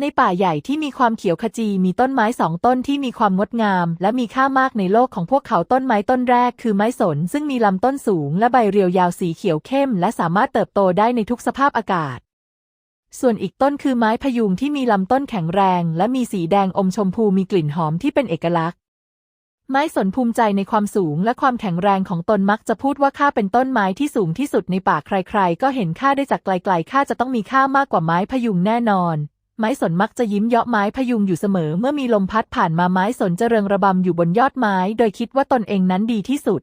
ในป่าใหญ่ที่มีความเขียวขจีมีต้นไม้สองต้นที่มีความงดงาม และมีค่ามากในโลกของพวกเขาต้นไม้ต้นแรกคือไม้สน ซึ่งมีลำต้นสูงและใบเรียวยาวสีเขียวเข้ม และสามารถเติบโตได้ในทุกสภาพอากาศ ส่วนอีกต้นคือไม้พยุงที่มีลำต้นแข็งแรง และมีสีแดงอมชมพูมีกลิ่นหอมที่เป็นเอกลักษณ์ ไม้สนภูมิใจในความสูงและความแข็งแรงของตนมักจะพูดว่าข้าเป็นต้นไม้ที่สูงที่สุดในป่าใคร ๆ ก็เห็นข้าได้จากไกลๆข้าจะต้องมีค่ามากกว่าไม้พยุงแน่นอน ไม้สนมักจะยิ้มเยาะไม้พยุงอยู่เสมอเมื่อมีลมพัดผ่านมาไม้สนจะเริงระบำอยู่บนยอดไม้ โดยคิดว่าตนเองนั้นดีที่สุด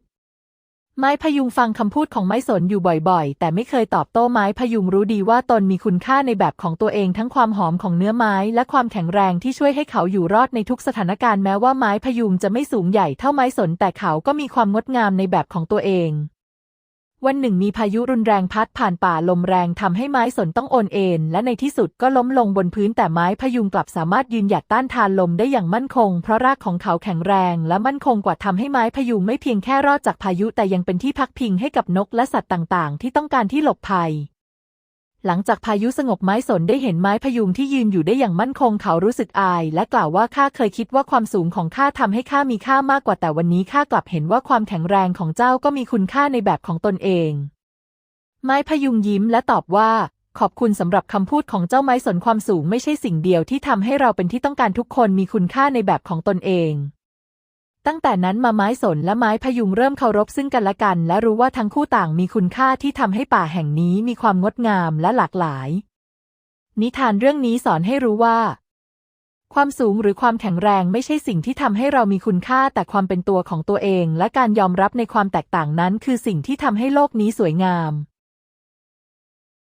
ไม้พยุงฟังคำพูดของไม้สนอยู่บ่อยๆ แต่ไม่เคยตอบโต้ไม้พยุงรู้ดีว่าตนมีคุณค่าในแบบของตัวเองทั้งความหอมของเนื้อไม้ และความแข็งแรงที่ช่วยให้เขาอยู่รอดในทุกสถานการณ์แม้ว่าไม้พยุงจะไม่สูงใหญ่เท่าไม้สนแต่เขาก็มีความงดงามในแบบของตัวเอง วันหนึ่งมีพายุรุนแรงพัดผ่านป่าลมแรงทำให้ไม้สนต้องโอนเอ็นและในที่สุดก็ล้มลงบนพื้นแต่ไม้พยุงกลับสามารถยืนหยัดต้านทานลมได้อย่างมั่นคง เพราะรากของเขาแข็งแรงและมั่นคงกว่าทำให้ไม้พยุงไม่เพียงแค่รอดจากพายุแต่ยังเป็นที่พักพิงให้กับนกและสัตว์ต่างๆ ที่ต้องการที่หลบภัย หลังจากพายุสงบไม้สนได้เห็นไม้พยุงที่ยืนอยู่ได้อย่างมั่นคงเขารู้สึกอาย และกล่าวว่าข้าเคยคิดว่าความสูงของข้าทำให้ข้ามีค่ามากกว่าแต่วันนี้ข้ากลับเห็นว่าความแข็งแรงของเจ้าก็มีคุณค่าในแบบของตนเอง ไม้พยุงยิ้มและตอบว่า ขอบคุณสำหรับคำพูดของเจ้าไม้สนความสูงไม่ใช่สิ่งเดียวที่ทำให้เราเป็นที่ต้องการทุกคนมีคุณค่าในแบบของตนเอง ตั้งแต่นั้นมาไม้สนและไม้พยุงเริ่มเคารพซึ่งกันและกัน และรู้ว่าทั้งคู่ต่างมีคุณค่าที่ทำให้ป่าแห่งนี้มีความงดงามและหลากหลาย นิทานเรื่องนี้สอนให้รู้ว่า ความสูงหรือความแข็งแรงไม่ใช่สิ่งที่ทำให้เรามีคุณค่าแต่ความเป็นตัวของตัวเอง และการยอมรับในความแตกต่างนั้น คือสิ่งที่ทำให้โลกนี้สวยงาม